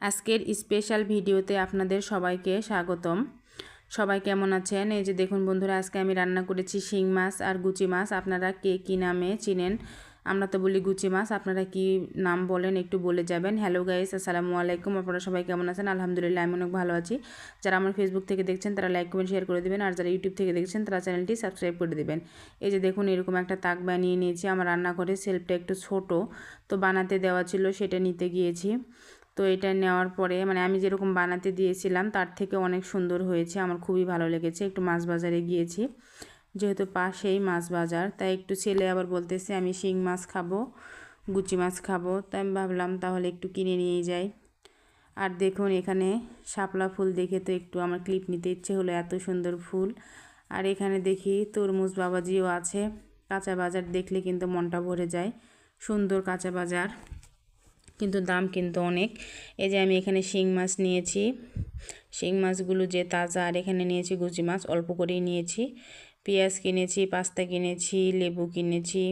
আজকের স্পেশাল ভিডিওতে আপনাদের সবাইকে স্বাগতম। সবাই কেমন আছেন? এই যে দেখুন বন্ধুরা, আজকে আমি রান্না করেছি শিং মাছ আর গুচি মাছ। আপনারা কে কী নামে চিনেন? আমরা তো বলি গুচি মাছ, আপনারা কি নাম বলেন একটু বলে যাবেন। হ্যালো গাইস আসসালামু আলাইকুম। আপনারা সবাই কেমন আছেন? আলহামদুলিল্লাহ, আমি অনেক ভালো আছি। যারা আমার ফেসবুক থেকে দেখছেন, তারা লাইক কমেন্ট শেয়ার করে দেবেন। আর যারা ইউটিউব থেকে দেখছেন, তারা চ্যানেলটি সাবস্ক্রাইব করে দেবেন। এই যে দেখুন, এরকম একটা তাক বানিয়ে নিয়েছি। আমার রান্নাঘরে সেলফটা একটু ছোট, তো বানাতে দেওয়া ছিল, সেটা নিতে গিয়েছি। তো এটা নেওয়ার পরে মানে আমি যেরকম বানাতে দিয়েছিলাম, তার থেকে অনেক সুন্দর হয়েছে, আমার খুবই ভালো লেগেছে, একটু মাছ বাজারে গিয়েছি। যেহেতু পাশেই মাছ বাজার, তাই একটু ছেলে আবার বলতেছে, আমি শিং মাছ খাব, গুচি মাছ খাব। তাই আমি ভাবলাম, তাহলে একটু কিনে নিয়ে যাই। আর দেখুন, এখানে শাপলা ফুল দেখে তো একটু আমার ক্লিপ নিতে ইচ্ছে হলো, এত সুন্দর ফুল। আর এখানে দেখি তরমুজ বাবাজিও আছে, কাঁচা বাজার দেখলে কিন্তু মনটা ভরে যায়, সুন্দর কাঁচা বাজার। কিন্তু দাম কিন্তু অনেক। এই যে আমি এখানে শিং মাছ নিয়েছি। শিং মাছগুলো যে তাজা, আর এখানে নিয়েছি গুচি মাছ, অল্প করেই নিয়েছি। পেঁয়াজ কিনেছি, পাস্তা কিনেছি, লেবু কিনেছি।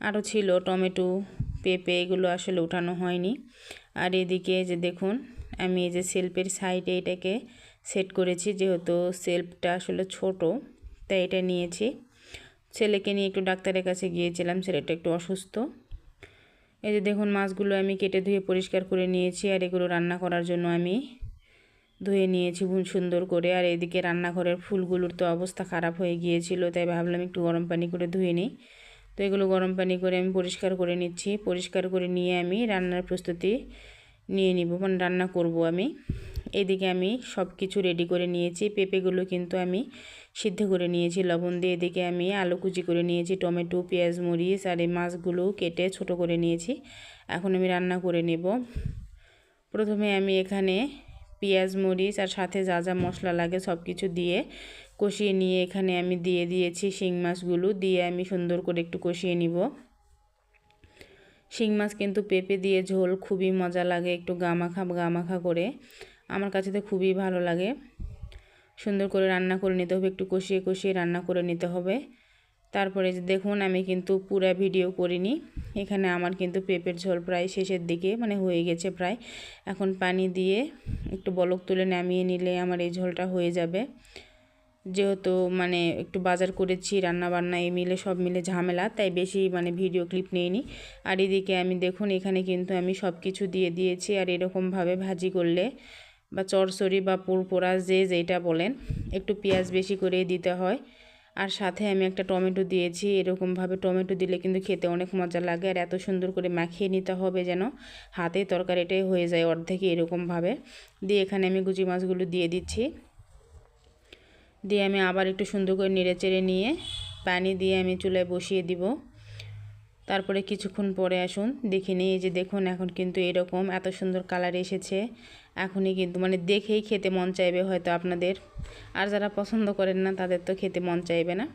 আরও ছিল টমেটো, পেঁপে, এগুলো আসলে উঠানো হয়নি। আর এদিকে যে দেখুন, আমি এই যে সেলফের সাইডে এটাকে সেট করেছি, যেহেতু সেলফটা আসলে ছোট, তাই এটা নিয়েছি। ছেলেকে নিয়ে একটু ডাক্তারের কাছে গিয়েছিলাম, ছেলেটা একটু অসুস্থ। এই যে দেখুন মাছগুলো আমি কেটে ধুয়ে পরিষ্কার করে নিয়েছি, আর এগুলো রান্না করার জন্য আমি ধুয়ে নিয়েছি সুন্দর করে। আর এদিকে রান্নাঘরের ফুলগুলোর তো অবস্থা খারাপ হয়ে গিয়েছিল, তাই ভাবলাম একটু গরম পানি করে ধুয়ে নিই। তো এগুলো গরম পানি করে আমি পরিষ্কার করে নিচ্ছি। পরিষ্কার করে নিয়ে আমি রান্নার প্রস্তুতি নিয়ে নিব মানে রান্না করব আমি। এদিকে আমি সব কিছু রেডি করে নিয়েছি। পেঁপেগুলো কিন্তু আমি সিদ্ধ করে নিয়েছি, লবণ দিয়ে। এদিকে আমি আলু কুচি করে নিয়েছি, টমেটো, পেঁয়াজ, মরিচ আর এই মাছগুলো কেটে ছোট করে নিয়েছি। এখন আমি রান্না করে নেব। প্রথমে আমি এখানে পেঁয়াজ, মরিচ আর সাথে যা যা মশলা লাগে সব কিছু দিয়ে কষিয়ে নিয়ে এখানে আমি দিয়ে দিয়েছি শিং মাছগুলো। দিয়ে আমি সুন্দর করে একটু কষিয়ে নিব। শিং মাছ কিন্তু পেঁপে দিয়ে ঝোল খুবই মজা লাগে, একটু গামাখা গামাখা করে। আমার কাছে তো খুবই ভালো লাগে। সুন্দর করে রান্না করে নিতে হবে, একটু কষিয়ে কষিয়ে রান্না করে নিতে হবে। তারপরে দেখুন, আমি কিন্তু পুরা ভিডিও করিনি। এখানে আমার কিন্তু পেঁপের ঝোল প্রায় শেষের দিকে মানে হয়ে গেছে প্রায়। এখন পানি দিয়ে একটু বলক তুলে নামিয়ে নিলে আমার এই ঝোলটা হয়ে যাবে। যেহেতু মানে একটু বাজার করেছি রান্না বান্না এই মিলে সব মিলে ঝামেলা, তাই বেশি মানে ভিডিও ক্লিপ নিইনি। আর এদিকে আমি দেখুন, এখানে কিন্তু আমি সব কিছু দিয়ে দিয়েছি, আর এরকমভাবে ভাজি করলে বা চরচড়ি বা পুরপোড়া যে যেটা বলেন, একটু পেঁয়াজ বেশি করে দিতে হয়। আর সাথে আমি একটা টমেটো দিয়েছি, এরকমভাবে টমেটো দিলে কিন্তু খেতে অনেক মজা লাগে। আর এত সুন্দর করে মাখিয়ে নিতে হবে যেন হাতে তরকারিটাই হয়ে যায় অর্ধেকে এরকমভাবে। দিয়ে এখানে আমি গুচি মাছগুলো দিয়ে দিচ্ছি। দিয়ে আমি আবার একটু সুন্দর করে নেড়ে চেড়ে নিয়ে পানি দিয়ে আমি চুলায় বসিয়ে দিব। তারপরে কিছুক্ষণ পরে আসুন, দেখে নিই এই যে দেখুন, এখন কিন্তু এরকম এত সুন্দর কালার এসেছে। এখনই কিন্তু মানে দেখেই খেতে মন চাইবে হয়তো আপনাদের। আর যারা পছন্দ করেন না, তাদের তো খেতে মন চাইবে না।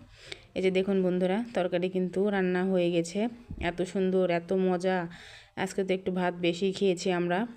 এই যে দেখুন বন্ধুরা, তরকারি কিন্তু রান্না হয়ে গেছে। এত সুন্দর, এত মজা। আজকে তো একটু ভাত বেশি খেয়েছি আমরা।